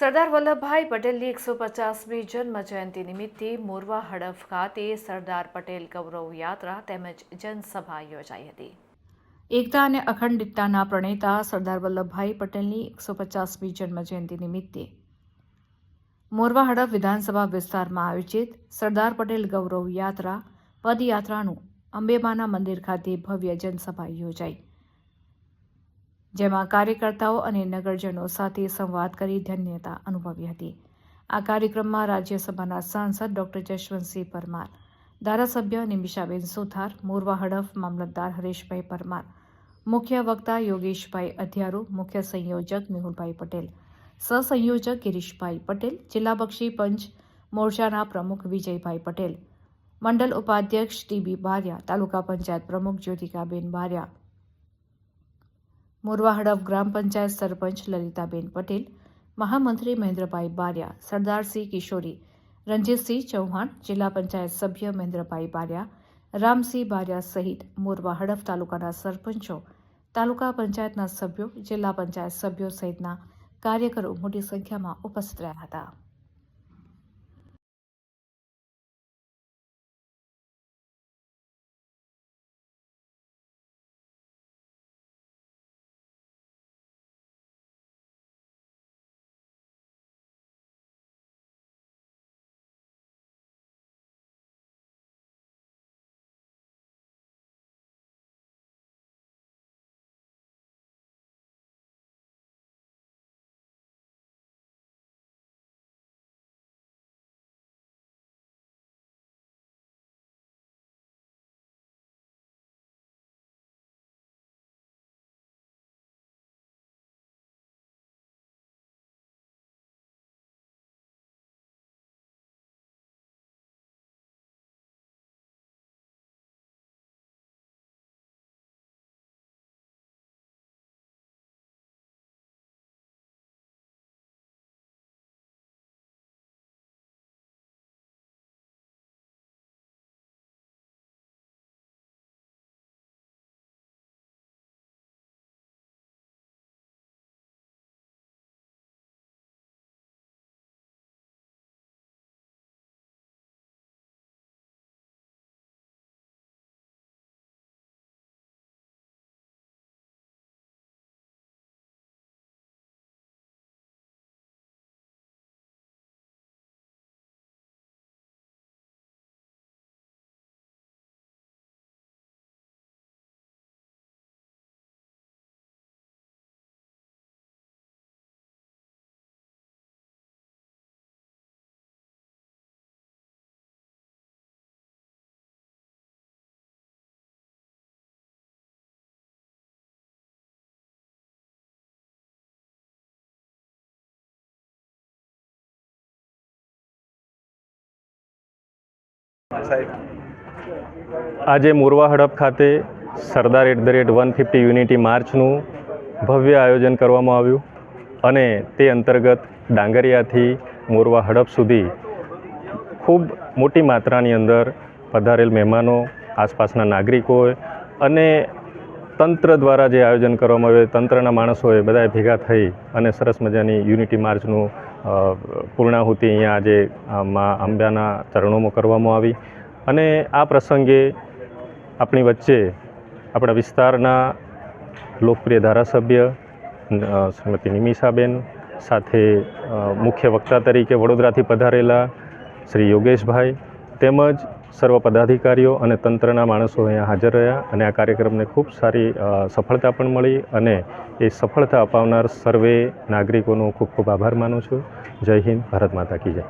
સરદાર વલ્લભભાઈ પટેલની એકસો પચાસમી જન્મ જયંતિ નિમિત્તે મોરવા હડફ ખાતે સરદાર પટેલ ગૌરવ યાત્રા તેમજ જનસભા યોજાઈ હતી. એકતા અને અખંડિતતાના પ્રણેતા સરદાર વલ્લભભાઈ પટેલની એકસો પચાસમી જન્મ જયંતિ નિમિત્તે મોરવા હડફ વિધાનસભા વિસ્તારમાં આયોજિત સરદાર પટેલ ગૌરવ યાત્રા પદયાત્રાનું અંબેમાના મંદિર ખાતે ભવ્ય જનસભા યોજાઈ. જેમાં કાર્યકર્તાઓ અને નગરજનો સાથે સંવાદ કરી ધન્યતા અનુભવી હતી. આ કાર્યક્રમમાં રાજ્યસભાના સાંસદ ડોક્ટર જશવંતસિંહ પરમાર, ધારાસભ્ય નિમિષાબેન સુથાર, મોરવા હડફ મામલતદાર હરેશભાઈ પરમાર, મુખ્ય વક્તા યોગેશભાઈ અધ્યારુ, મુખ્ય સંયોજક મેહુલભાઈ પટેલ, સહસંયોજક ગિરીશભાઈ પટેલ, જિલ્લા બક્ષી પંચ મોરચાના પ્રમુખ વિજયભાઈ પટેલ મંડળ ઉપાધ્યક્ષ ટીબી બારિયા, તાલુકા પંચાયત પ્રમુખ જ્યોતિકાબેન બારિયા મોરવા હડફ ગ્રામ પંચાયત સરપંચ લલિતાબેન પટેલ, મહામંત્રી મહેન્દ્રભાઈ બારિયા સરદારસિંહ કિશોરી રણજીતસિંહ ચૌહાણ, જિલ્લા પંચાયત સભ્ય મહેન્દ્રભાઈ બારિયા રામસિંહ બારિયા સહિત મોરવા હડફ તાલુકાના સરપંચો, તાલુકા પંચાયતના સભ્યો, જિલ્લા પંચાયત સભ્યો સહિતના કાર્યકરો મોટી સંખ્યામાં ઉપસ્થિત રહ્યા હતા. આજે મોરવા હડપ ખાતે Sardar at the rate one fifty unity માર્ચનું ભવ્ય આયોજન કરવામાં આવ્યું અને તે અંતર્ગત ડાંગરિયાથી મોરવા હડપ સુધી ખૂબ મોટી માત્રાની અંદર પધારેલ મહેમાનો, આસપાસના નાગરિકોએ અને તંત્ર દ્વારા જે આયોજન કરવામાં આવ્યું, તંત્રના માણસોએ બધાએ ભેગા થઈ અને સરસ મજાની યુનિટી માર્ચનું પૂર્ણાહુતિ અહીંયા આજે મા અંબાના ચરણોમાં કરવામાં આવી. અને આ પ્રસંગે આપણી વચ્ચે આપણા વિસ્તારના લોકપ્રિય ધારાસભ્ય શ્રીમતી નિમિષાબેન સાથે મુખ્ય વક્તા તરીકે વડોદરાથી પધારેલા શ્રી યોગેશભાઈ તેમજ સર્વ પદાધિકારીઓ અને તંત્રના માણસો અહીંયા હાજર રહ્યા અને આ કાર્યક્રમને ખૂબ સારી સફળતા પણ મળી અને એ સફળતા અપાવનાર સર્વે નાગરિકોનો ખૂબ ખૂબ આભાર માનું છું. જય હિન્દ, ભારત માતા કી જય.